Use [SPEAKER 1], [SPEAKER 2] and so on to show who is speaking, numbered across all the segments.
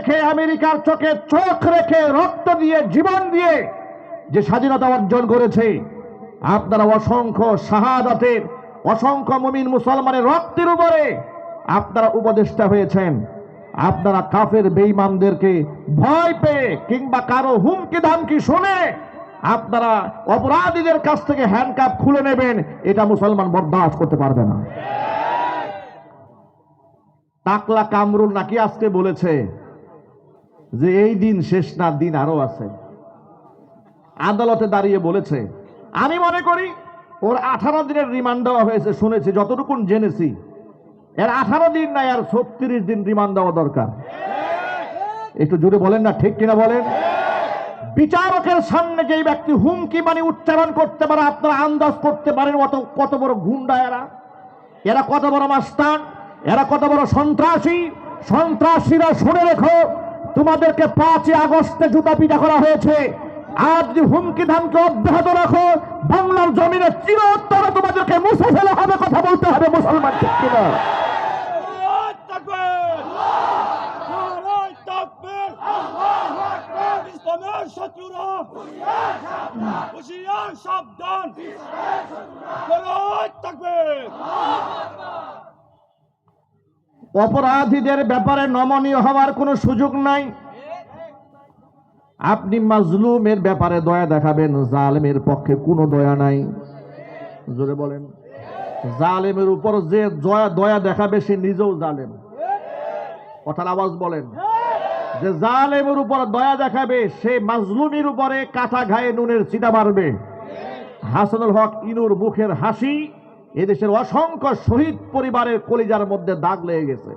[SPEAKER 1] রেখে আমেরিকার চোখে চোখ রেখে রক্ত দিয়ে জীবন দিয়ে যে স্বাধীনতা অর্জন করেছে আপনারা অসংখ্য শাহাদাতের অসংখ্য মুমিন মুসলমানের রক্তের উপরে আপনারা উপদেষ্টা হয়েছেন। আপনারা কাফের বেঈমানদেরকে ভয় পেয়ে কিংবা কারও হুমকি ধামকি শুনে আপনারা অপরাধীদের কাছ থেকে হ্যান্ডকাপ খুলে নেবেন এটা মুসলমান বরদাস্ত করতে পারবে না। টাকলা কামরুল নাকি আজকে বলেছে যে এই দিন শেষ না, দিন আরও আছে। আদালতে দাঁড়িয়ে বলেছে, আমি মনে করি ওর আঠারো দিনের রিমান্ড দেওয়া হয়েছে, শুনেছি, যতটুকুন জেনেছি। এর আঠারো দিন নাই, আর ছত্রিশ দিন রিমান্ড দেওয়া দরকার। একটু জোরে বলেন না, ঠিক কিনা বলেন? বিচারকের সামনে যেই ব্যক্তি হুমকি মানে উচ্চারণ করতে পারে, আপনারা আন্দাজ করতে পারেন অত, কত বড় গুন্ডা এরা। এরা কত বড় মাস্তান, এরা কত বড় সন্ত্রাসী, সন্ত্রাসীরা শুনে রেখো তোমাদেরকে পাঁচই আগস্টে জুতা পিঠা করা হয়েছে আজ যে হুমকি ধামকে অব্যাহত রাখো, বাংলার জমিনে চিরোত্তরে তোমাদেরকে মুছে ফেলা হবে, কথা বলতে হবে মুসলমান ঠিক কিনা
[SPEAKER 2] শত্রুরা সাবধান!
[SPEAKER 1] অপরাধীদের ব্যাপারে নমনীয় হওয়ার কোনো সুযোগ নাই। আপনি মাজলুমের ব্যাপারে দয়া দেখাবেন, জালেমের পক্ষে কোনো দয়া নাই। জোরে বলেন। জালেমের উপর যে দয়া দয়া দেখাবে, সে নিজেও জালেম। কথার আওয়াজ বলেন। যে জালেমের উপর দয়া দেখাবে, সে মাজলুমের উপরে কাঁথা ঘায়ে নুনের চিটা মারবে। হাসানুল হক ইনুর মুখের হাসি এদেশের অসংখ্য শহীদ পরিবারের কলিজার মধ্যে দাগ লেগে গেছে।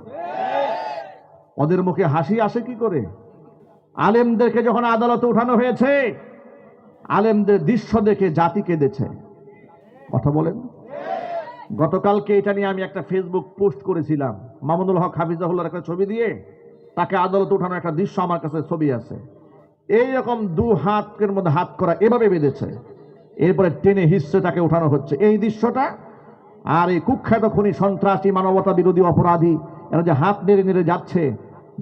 [SPEAKER 1] ওদের মুখে হাসি আসে কি করে? আলেমদেরকে যখন আদালতে উঠানো হয়েছে, আলেমদের দৃশ্য দেখে জাতি কেঁদেছে। কথা বলেন। গতকালকে এটা নিয়ে আমি একটা ফেসবুক পোস্ট করেছিলাম, মামুনুল হক হাফিজাহুল্লার একটা ছবি দিয়ে। তাকে আদালতে উঠানো একটা দৃশ্য আমার কাছে ছবি আছে। এই রকম দু হাতের মধ্যে হাত করা এভাবে বেঁধেছে। এরপরে টেনে হিসছে তাকে উঠানো হচ্ছে। এই দৃশ্যটা আর এই কুখ্যাত খুনি সন্ত্রাসী মানবতা বিরোধী অপরাধী, এরা যে হাত নেড়ে নেড়ে যাচ্ছে,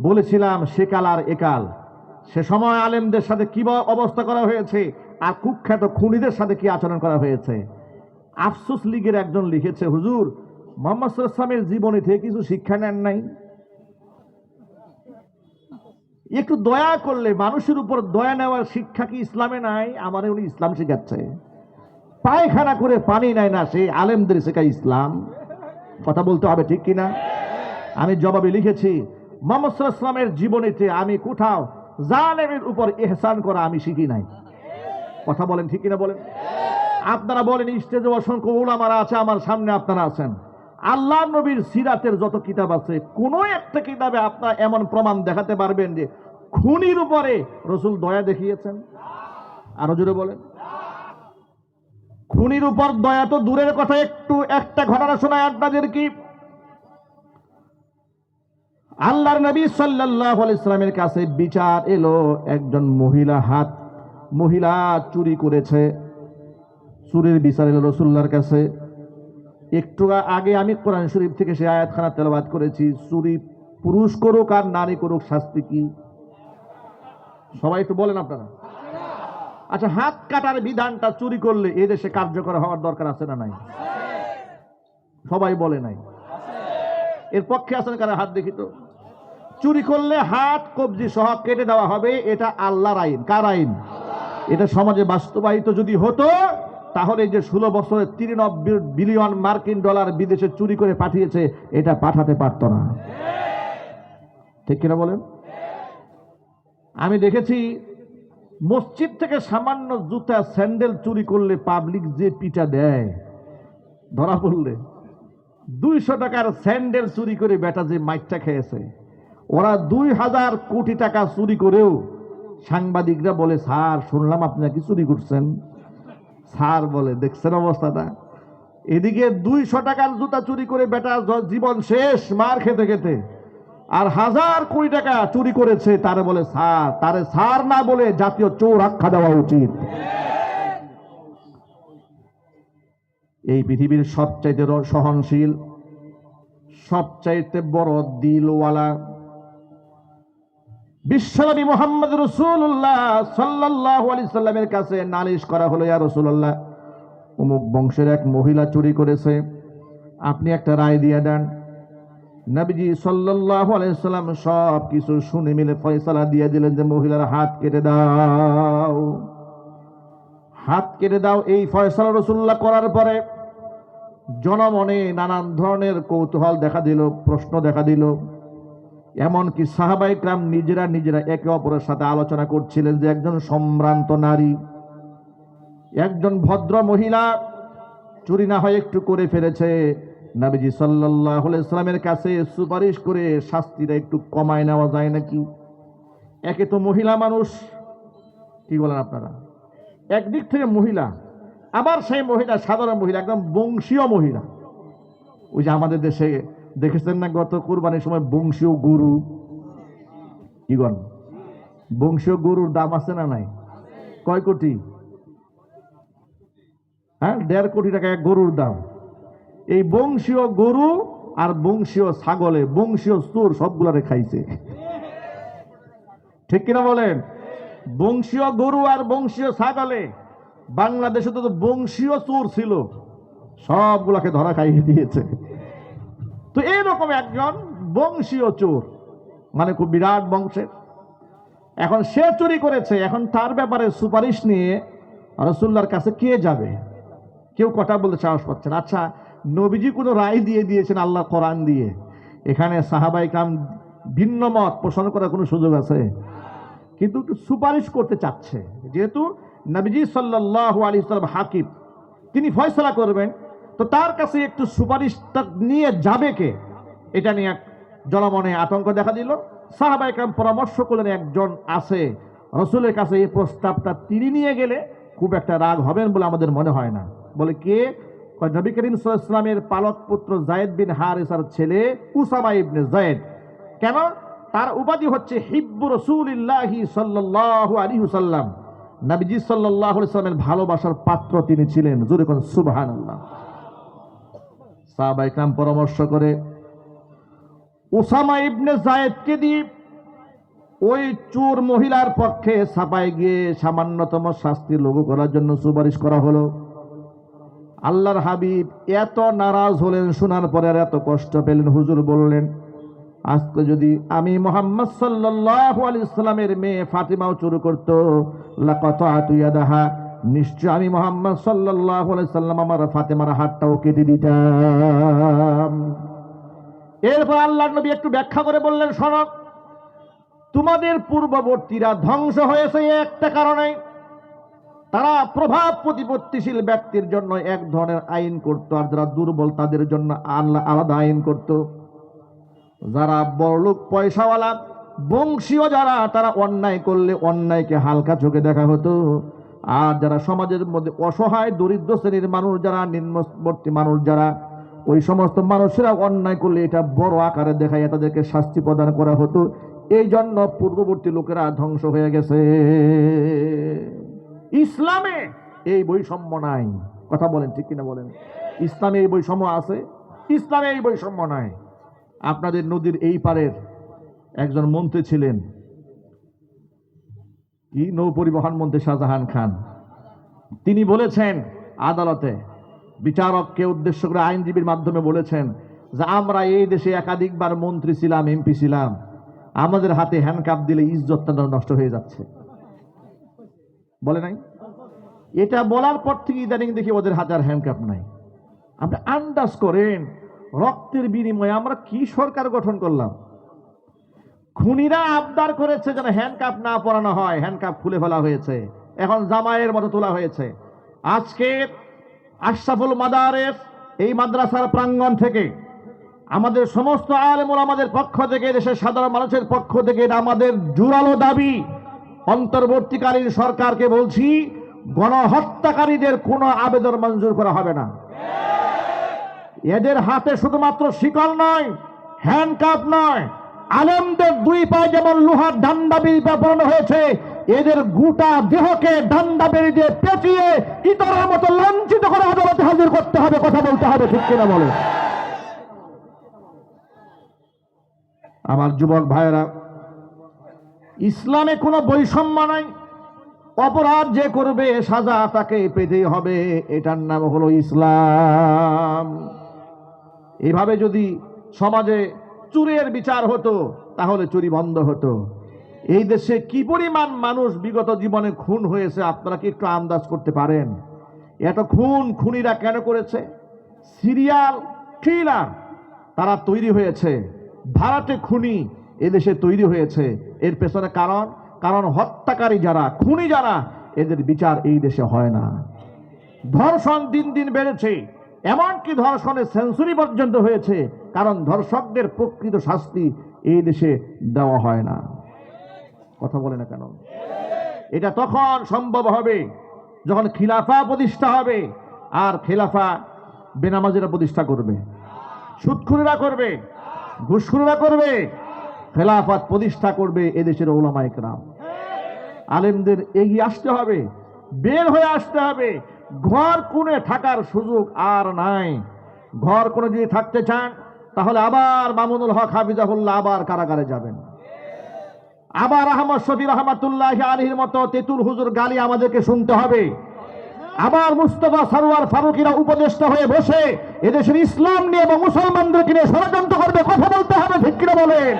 [SPEAKER 1] বলেছিলাম সেকাল আর একাল সে সময় আলেমদের সাথে কি অবস্থা করা হয়েছে, আর কুখ্যাত খুনিদের সাথে কি আচরণ করা হয়েছে। আফসোস লীগের একজন লিখেছে, হুজুর, মোহাম্মদ জীবনী থেকে কিছু শিক্ষা নেন নাই? একটু দয়া করলে মানুষের উপর দয়া নেওয়ার শিক্ষা কি ইসলামে নাই? আমার উনি ইসলাম শেখাচ্ছে। পায়খানা করে পানি নেয় না সে আলেমদের শেখায় ইসলাম। কথা বলতে হবে ঠিক কিনা? আমি জবাবে লিখেছি, মোহাম্মদ ইসলামের জীবনীতে আমি কোথাও জালেমের উপর এহসান করা আমি শিখি নাই। কথা বলেন ঠিক কিনা বলেন? আপনারা বলেন, স্টেজে অসংখ্য ওলামারা আছে, আমার সামনে আপনারা আছেন। আল্লাহ নবীর সিরাতের যত কিতাব আছে, কোনো একটা কিতাবে আপনারা এমন প্রমাণ দেখাতে পারবেন যে খুনির উপরে রসুল দয়া দেখিয়েছেন। আরও জোরে বলেন। খুনির উপর দয়া তো দূরের কথা, একটু একটা ঘটনা শোনায় আপনাদের কি? আল্লাহর নবী আলাইহি ইসলামের কাছে বিচার এলো, একজন মহিলা হাত, মহিলা চুরি করেছে, চুরির বিচার এলো রসুল্লার কাছে। একটু আগে আমি কোরআন শরীফ থেকে সে আয়াতখানা তেলাবাদ করেছি, চুরি পুরুষ করুক আর নারী করুক শাস্তি কি? সবাই তো বলেন আপনারা। আচ্ছা হাত কাটার বিধানটা চুরি করলে এই দেশে কার্যকর হওয়ার দরকার আছে না নাই? সবাই বলে নাই। এর পক্ষে আছেন কারা? হাত দেখি তো। চুরি করলে হাত, কবজি সহ কেটে দেওয়া হবে, এটা আল্লাহর আইন। কার আইন? এটা সমাজে বাস্তবায়িত যদি হতো, তাহলে যে ষোলো বছরে তিরানব্বই বিলিয়ন মার্কিন ডলার বিদেশে চুরি করে পাঠিয়েছে, এটা পাঠাতে পারতো না। ঠিক কিনা বলেন? আমি দেখেছি মসজিদ থেকে সামান্য জুতা, স্যান্ডেল চুরি করলে পাবলিক যে পিটা দেয়, ধরা পড়লে। দুইশো টাকার স্যান্ডেল চুরি করে বেটা যে মাইকটা খেয়েছে। ওরা দুই হাজার কোটি টাকা চুরি করেও সাংবাদিকরা বলে, স্যার, শুনলাম আপনি নাকি চুরি করছেন। স্যার বলে, দেখছেন অবস্থাটা? এদিকে দুইশো টাকার জুতা চুরি করে বেটা জীবন শেষ মার খেতে খেতে। আর হাজার কোটি টাকা চুরি করেছে, তারে বলে সার তারে সার না বলে জাতীয় চোর আখ্যা দেওয়া উচিত। এই পৃথিবীর সবচাইতে সহনশীল, সবচাইতে বড় দিলওয়ালা বিশ্বনবী মোহাম্মদ রসুল্লাহ সাল্লাহ আলি সাল্লামের কাছে নালিশ করা হলো, ইয়া রসুল্লাহ অমুক বংশের এক মহিলা চুরি করেছে। আপনি একটা রায় দিয়ে দেন। নবীজি সাল্লাহ আলাইসাল্লাম সব কিছু শুনে মিলে ফয়সালা দিয়ে দিলেন যে মহিলার হাত কেটে দাও। হাত কেটে দাও এই ফয়সালা রসুল্লাহ করার পরে জনমনে নানান ধরনের কৌতূহল দেখা দিল, প্রশ্ন দেখা দিল। এমনকি সাহাবাই ক্রাম নিজেরা নিজেরা একে অপরের সাথে আলোচনা করছিলেন যে একজন সম্ভ্রান্ত নারী, একজন ভদ্র মহিলা চুরি না হয় একটু করে ফেলেছে। নাবিজি সাল্লাহ ইসলামের কাছে সুপারিশ করে শাস্তিটা একটু কমায় নেওয়া যায় নাকি? একে তো মহিলা মানুষ। কি বলেন আপনারা? একদিক থেকে মহিলা, আবার সেই মহিলা, সাধারণ মহিলা, একদম বংশীয় মহিলা। ওই যে আমাদের দেশে দেখেছেন না গত কুরবানির সময় বংশীয় গরু? কি গণ? বংশীয় গরুর দাম আছে না নাই? কয় কোটি? হ্যাঁ দেড় কোটি টাকা এক গরুর দাম। এই বংশীয় গরু আর বংশীয় ছাগলে, বংশীয় চোর সবগুলারে খাইছে। ঠিক কিনা বলেন? বংশীয় গরু আর বংশীয় ছাগলে, বাংলাদেশে তো বংশীয় চোর ছিল, সবগুলাকে ধরা খাইয়ে দিয়েছে। তো এইরকম একজন বংশীয় চোর মানে খুব বিরাট বংশের। এখন সে চুরি করেছে, এখন তার ব্যাপারে সুপারিশ নিয়ে রসুল্লার কাছে কে যাবে? কেউ কথা বলতে সাহস পাচ্ছে না। আচ্ছা নবীজি কোনো রায় দিয়ে দিয়েছেন আল্লাহ কোরআন দিয়ে। এখানে সাহাবাই কাম ভিন্ন মত পোষণ করার কোনো সুযোগ আছে? কিন্তু একটু সুপারিশ করতে চাচ্ছে। যেহেতু নবীজি সাল্লাহ আলী সাল্লাম হাকিব তিনি ফয়সলা করবেন। তো তার কাছে একটু সুপারিশটা নিয়ে যাবে কে? এটা নিয়ে এক জনমনে আতঙ্ক দেখা দিল। সাহাবাই কাম পরামর্শ করলেন, একজন আছে। রসুলের কাছে এই প্রস্তাবটা তিনি নিয়ে গেলে খুব একটা রাগ হবেন বলে আমাদের মনে হয় না। বলে, কে? নবী করিম সাল্লামের পালক পুত্র জায়েদ বিন হারিসার ছেলে উসামা ইবনে জায়েদ। কেন? তার উপাধি হচ্ছে হিব্বু রসুলিল্লাহি সাল্লাল্লাহু আলাইহি সাল্লাম নবীজি সাল্লাল্লাহু আলাইহি সাল্লামের ভালোবাসার পাত্র তিনি ছিলেন। জোরে কোন সুবহানাল্লাহ। সাহাবা ইকরাম পরামর্শ করে ওসামা ইবনে জায়েদকে দিয়ে ওই চোর মহিলার পক্ষে ছাপায় গিয়ে সামান্যতম শাস্তি লঘু করার জন্য সুপারিশ করা হলো। আল্লাহর হাবিব এত নারাজ হলেন, শোনার পরে আর এত কষ্ট পেলেন। হুজুর বললেন, আজকে যদি আমি মোহাম্মদ সাল্লামের মেয়ে ফাতিমাও চুরি করত নিশ্চয় আমি মোহাম্মদ আলাইহি সাল্লাম আমার ফাতেমার হাতটাও কেটে দিতাম। এরপর আল্লাহ নবী একটু ব্যাখ্যা করে বললেন, শোনো, তোমাদের পূর্ববর্তীরা ধ্বংস হয়েছে একটা কারণে। তারা প্রভাব প্রতিপত্তিশীল ব্যক্তির জন্য এক ধরনের আইন করত, আর যারা দুর্বল তাদের জন্য আল্লাহ আলাদা আইন করত। যারা বড়লোক পয়সাওয়ালা, বংশীয় যারা, তারা অন্যায় করলে অন্যায়কে হালকা চোখে দেখা হতো। আর যারা সমাজের মধ্যে অসহায়, দরিদ্র শ্রেণির মানুষ যারা, নিম্নবর্তী মানুষ যারা, ওই সমস্ত মানুষেরা অন্যায় করলে এটা বড় আকারে দেখায় তাদেরকে শাস্তি প্রদান করা হতো। এই জন্য পূর্ববর্তী লোকেরা ধ্বংস হয়ে গেছে। ইসলামে এই বৈষম্য নাই। কথা বলেন, ঠিক কিনা বলেন? ইসলামে এই বৈষম্য আছে? ইসলামে এই বৈষম্য নাই। আপনাদের নদীর এই পারের একজন মন্ত্রী ছিলেন। কি নৌ পরিবহন মন্ত্রী শাহজাহান খান? তিনি বলেছেন আদালতে, বিচারককে উদ্দেশ্য করে আইনজীবীর মাধ্যমে বলেছেন যে, আমরা এই দেশে একাধিকবার মন্ত্রী ছিলাম, এমপি ছিলাম। আমাদের হাতে হ্যান্ডকাপ দিলে ইজ্জতটা নষ্ট হয়ে যাচ্ছে। বলে নাই? এটা বলার পর থেকে ইদানিং দেখি ওদের হাজার আর হ্যান্ডকাপ নাই। আপনি আন্দাজ করেন, রক্তের বিনিময়ে আমরা কি সরকার গঠন করলাম? খুনিরা আবদার করেছে যেন হ্যান্ডকাপ না পরানো হয় হ্যান্ডকাপ খুলে ফেলা হয়েছে। এখন জামাইয়ের মতো তোলা হয়েছে। আজকে আশরাফুল মাদারেস এই মাদ্রাসার প্রাঙ্গণ থেকে, আমাদের সমস্ত আলেমুল আমাদের পক্ষ থেকে, দেশের সাধারণ মানুষের পক্ষ থেকে এটা আমাদের জোরালো দাবি অন্তর্বর্তীকালীন সরকারকে বলছি, গণহত্যাকারীদের কোনো আবেদন মঞ্জুর করা হবে না। এদের হাতে শুধুমাত্র শিকল নয় হ্যান্ডকাপ নয়, আলেমদের দুই পায়ে যেমন লোহার বেরি ব্যবহার হয়েছে, এদের গোটা দেহকে ডান্ডা বেরি দিয়ে পেঁচিয়ে ইতরের মতো লাঞ্ছিত করে আদালতে হাজির করতে হবে, কথা বলতে হবে, ঠিক কিনা বলে? আমার যুবক ভাইয়েরা ইসলামে কোনো বৈষম্য নাই। অপরাধ যে করবে, সাজা তাকে পেতেই হবে। এটার নাম হলো ইসলাম। এভাবে যদি সমাজে চুরের বিচার হতো, তাহলে চুরি বন্ধ হতো। এই দেশে কি পরিমাণ মানুষ বিগত জীবনে খুন হয়েছে, আপনারা কি একটু আন্দাজ করতে পারেন? এত খুন খুনিরা কেন করেছে? সিরিয়াল কিলার তারা তৈরি হয়েছে। ভাড়াটে খুনি এদেশে তৈরি হয়েছে। এর পেছনে কারণ কারণ হত্যাকারী যারা, খুনি যারা, এদের বিচার এই দেশে হয় না। ধর্ষণ দিন দিন বেড়েছে। এমনকি ধর্ষণের সেঞ্চুরি পর্যন্ত হয়েছে, কারণ ধর্ষকদের প্রকৃত শাস্তি এই দেশে দেওয়া হয় না। কথা বলে না কেন? এটা তখন সম্ভব হবে যখন খিলাফা প্রতিষ্ঠা হবে, আর খিলাফা বেনামাজিরা প্রতিষ্ঠা করবে। সুৎখুরিরা করবে, ঘুষখুরিরা করবে খেলাফাত প্রতিষ্ঠা করবে এদেশের ওলামা একরাম। আলেমদের এগিয়ে আসতে হবে, বের হয়ে আসতে হবে। ঘর কোণে থাকার সুযোগ আর নাই। ঘর কোণে যদি থাকতে চান, তাহলে আবার মামুনুল হক হাফিজাহুল্লাহ আবার কারাগারে যাবেন। আবার আহমদ শফি রহমাতুল্লাহ আলীর মতো তেতুল হুজুর গালি আমাদেরকে শুনতে হবে। আবার মুস্তফা সারোয়ার ফারুকিরা উপদেষ্টা হয়ে বসে এদেশের ইসলাম নিয়ে এবং মুসলমানদেরকে নিয়ে ষড়যন্ত্র করবে, কথা বলতে হবে, ঠিক কিনা বলেন?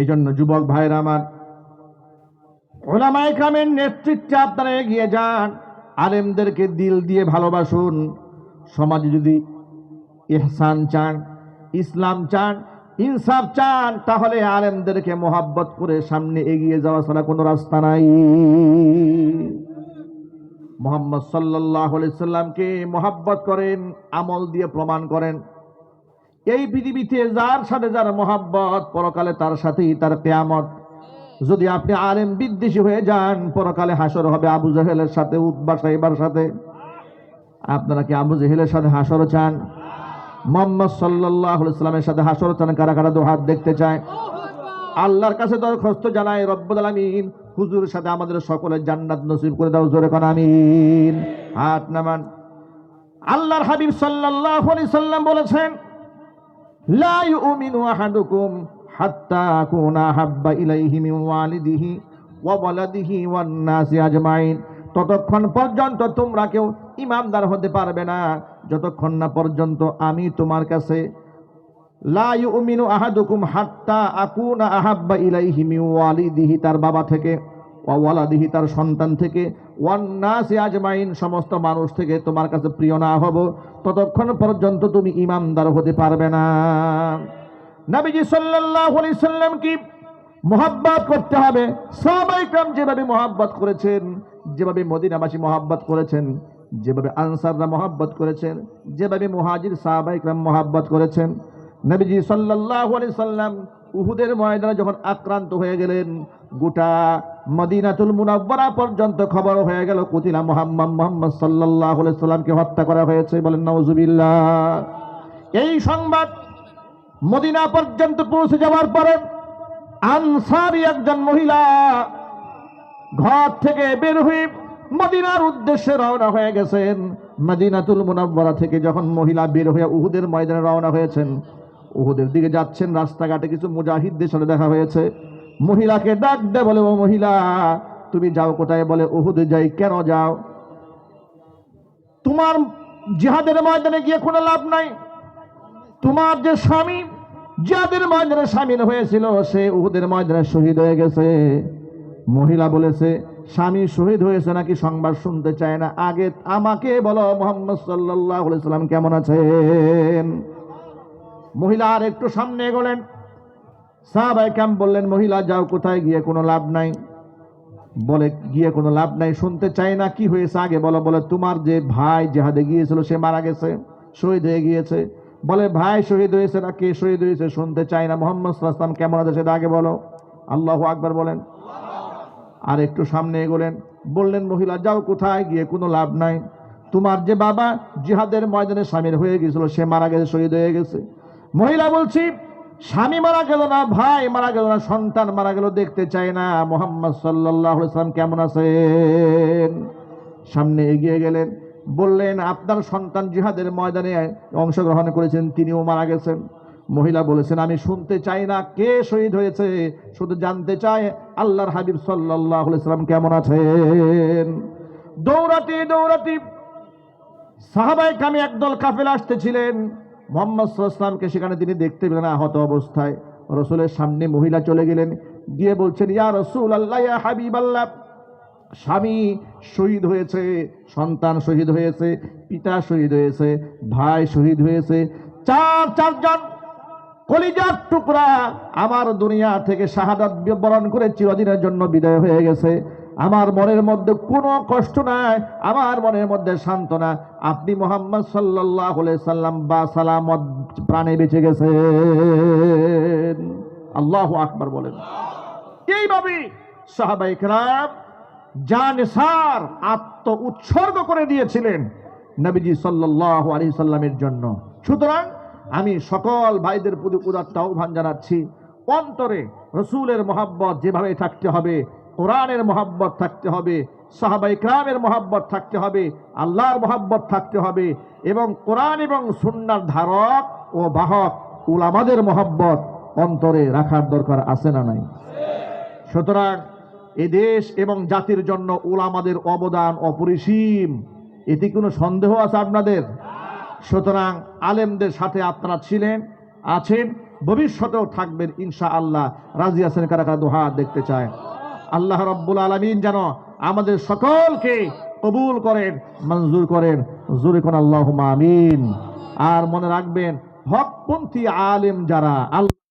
[SPEAKER 1] এই জন্য যুবক ভাইরা আমার ওলামাই কামের নেতৃত্বে আপনারা এগিয়ে যান, আলেমদেরকে দিল দিয়ে ভালোবাসুন। সমাজে যদি ইহসান চান, ইসলাম চান, ইনসাফ চান, তাহলে আলেমদেরকে মোহাব্বত করে সামনে এগিয়ে যাওয়া ছাড়া কোনো রাস্তা নাই। মোহাম্মদ সাল্লাহ সাল্লামকে মোহাব্বত করেন, আমল দিয়ে প্রমাণ করেন। এই পৃথিবীতে যার সাথে যার মোহাব্বত, পরকালে তার সাথেই তার কেয়ামত। যদি আপনি আলেম বিদ্বেষী হয়ে যান, পরকালে হাসর হবে আবু জাহেলের সাথে উদ্বা সাহেবার সাথে। আপনারা কি আবু জাহেলের সাথে হাসর চান? মোহাম্মদ সাল্লাহ ইসলামের সাথে হাসর চান, কারা কারা দু হাত দেখতে চায়? আল্লাহর কাছে দরখাস্ত জানাই, রব্বুল আলামিন হুজুরের সাথে আমাদের সকলের জান্নাত নসিব করে দাও, জোরে কোন, আমিন। হাত নামান। আল্লাহর হাবিব সাল্লাল্লাহু আলাইহি সাল্লাম বলেছেন হাত্তা হাব্বা আজমাইন। ততক্ষণ পর্যন্ত তোমরা কেউ ইমামদার হতে পারবে না। যতক্ষণ না পর্যন্ত আমি তোমার কাছে লাউমিনু আহাদুকুম হাত্তা আকুনা আহাব্বা ইলাইহি ওয়ালিদিহি, তার বাবা থেকে ওয়ালাদিহি, তার সন্তান থেকে ওয়ান্নাসি আজমাইন, সমস্ত মানুষ থেকে তোমার কাছে প্রিয় না হব, ততক্ষণ পর্যন্ত তুমি ইমামদার হতে পারবে না। নাবিজি সাল্লাল্লাহু সাল্লাম কি মোহাব্বত করতে হবে? সবাইকাম যেভাবে মোহাব্বত করেছেন, যেভাবে মদিনাবাসী মোহাব্বত করেছেন যেভাবে আনসাররা মহাব্বত করেছেন, যেভাবে মহাজির সাহাবাইকরাম মহাব্বত করেছেন, নবীজি সাল্লাহ আলি সাল্লাম উহুদের ময়দানে যখন আক্রান্ত হয়ে গেলেন, গোটা মদিনাতুল মুনাব্বরা পর্যন্ত খবর হয়ে গেল, কুতিলা মোহাম্মদ মোহাম্মদ সাল্লাহ আলি সাল্লামকে হত্যা করা হয়েছে বলেন নওজুবিল্লা এই সংবাদ মদিনা পর্যন্ত পৌঁছে যাওয়ার পরে আনসারি একজন মহিলা ঘর থেকে বের হয়ে মদিনার উদ্দেশ্যে রওনা হয়ে গেছেন। মদিনাতুল মুনাব্বরা থেকে যখন মহিলা বের হয়ে উহুদের ময়দানে রওনা হয়েছেন, উহুদের দিকে যাচ্ছেন, রাস্তাঘাটে কিছু মুজাহিদদের সাথে দেখা হয়েছে। মহিলাকে ডাক দে বলে, ও মহিলা, তুমি যাও কোথায়? বলে উহুদে, যাই, কেন যাও? তোমার জিহাদের ময়দানে গিয়ে কোনো লাভ নাই। তোমার যে স্বামী যাদের ময়দানে সামিল হয়েছিল, সে উহুদের ময়দানে শহীদ হয়ে গেছে। মহিলা বলেছে স্বামী শহীদ হয়েছে নাকি সংবাদ শুনতে চায় না? আগে আমাকে বলো, মোহাম্মদ সাল্লাহ সাল্লাম কেমন আছেন? মহিলা আর একটু সামনে এগোলেন। সাহাবাই কাম বললেন, মহিলা, যাও কোথায়? গিয়ে কোনো লাভ নাই। বলে, গিয়ে কোনো লাভ নাই, শুনতে চাই না, কি হয়েছে? আগে বলো, বলে, তোমার যে ভাই জেহাদে গিয়েছিল, সে মারা গেছে, শহীদ হয়ে গিয়েছে। বলে, ভাই শহীদ হয়েছে না, কে শহীদ হয়েছে, শুনতে চাই না। মোহাম্মদ সাল্লাম কেমন আছে সেটা আগে বলো। আল্লাহ আকবার বলেন। আর একটু সামনে এগোলেন। বললেন, মহিলা, যাও কোথায়? গিয়ে কোনো লাভ নাই। তোমার যে বাবা জিহাদের ময়দানে স্বামীর হয়ে গেছিল সে মারা গেছে, শহীদ হয়ে গেছে। মহিলা বলছি, স্বামী মারা গেল না, ভাই মারা গেল না, সন্তান মারা গেল, দেখতে চায় না। মোহাম্মদ সাল্লাহ সাল্লাম কেমন আছেন? সামনে এগিয়ে গেলেন। বললেন, আপনার সন্তান জিহাদের ময়দানে অংশগ্রহণ করেছেন, তিনিও মারা গেছেন। মহিলা বলেছেন, আমি শুনতে চাই না কে শহীদ হয়েছে, শুধু জানতে চাই আল্লাহর হাবিব সাল্লাহ সাল্লাম কেমন আছেন। দৌড়াতে দৌড়াতে সাহাবাই কামে একদল কাফেল আসতেছিলেন। মোহাম্মদ সাল্লামকে সেখানে তিনি দেখতে পেলেন আহত অবস্থায়। রসুলের সামনে মহিলা চলে গেলেন, গিয়ে বলছেন, ইয়া রসুল আল্লাহ হাবিব আল্লাহ স্বামী শহীদ হয়েছে, সন্তান শহীদ হয়েছে, পিতা শহীদ হয়েছে, ভাই শহীদ হয়েছে, চার, চারজন কলিজার টুকরা আমার দুনিয়া থেকে শাহাদাত বরণ করে চিরদিনের জন্য বিদায় হয়ে গেছে। আমার মনের মধ্যে কোনো কষ্ট নাই, আমার মনের মধ্যে সান্ত্বনা। আপনি মোহাম্মদ সাল্লাহ সাল্লাম বা সালামত প্রাণে বেঁচে গেছে আল্লাহ আকবর বলেন। এইভাবে সাহাবাই রাম জান সার আত্ম উৎসর্গ করে দিয়েছিলেন নবীজি সাল্লাহ আলী সাল্লামের জন্য। সুতরাং আমি সকল ভাইদের প্রতি উদাত্ত আহ্বান জানাচ্ছি। অন্তরে রসুলের মহাব্বত যেভাবে থাকতে হবে, কোরআনের মহাব্বত থাকতে হবে সাহাবাই ক্রামের মহাব্বত থাকতে হবে, আল্লাহর মহাব্বত থাকতে হবে এবং কোরআন এবং সুন্নার ধারক ও বাহক উলামাদের মহাব্বত অন্তরে রাখার দরকার আছে না নাই? সুতরাং এ দেশ এবং জাতির জন্য ওলামাদের অবদান অপরিসীম। এতে কোনো সন্দেহ আছে আপনাদের? সুতরাং আলেমদের সাথে আপনারা ছিলেন, আছেন, ভবিষ্যতেও থাকবেন ইনশা আল্লাহ রাজি আছেন কারা কারা? দোহা দেখতে চায়। আল্লাহ রব্বুল আলমিন যেন আমাদের সকলকে কবুল করেন, মঞ্জুর করেন। জুরি কোন আল্লাহ আমিন। আর মনে রাখবেন, হকপন্থী আলেম যারা, আল্লাহ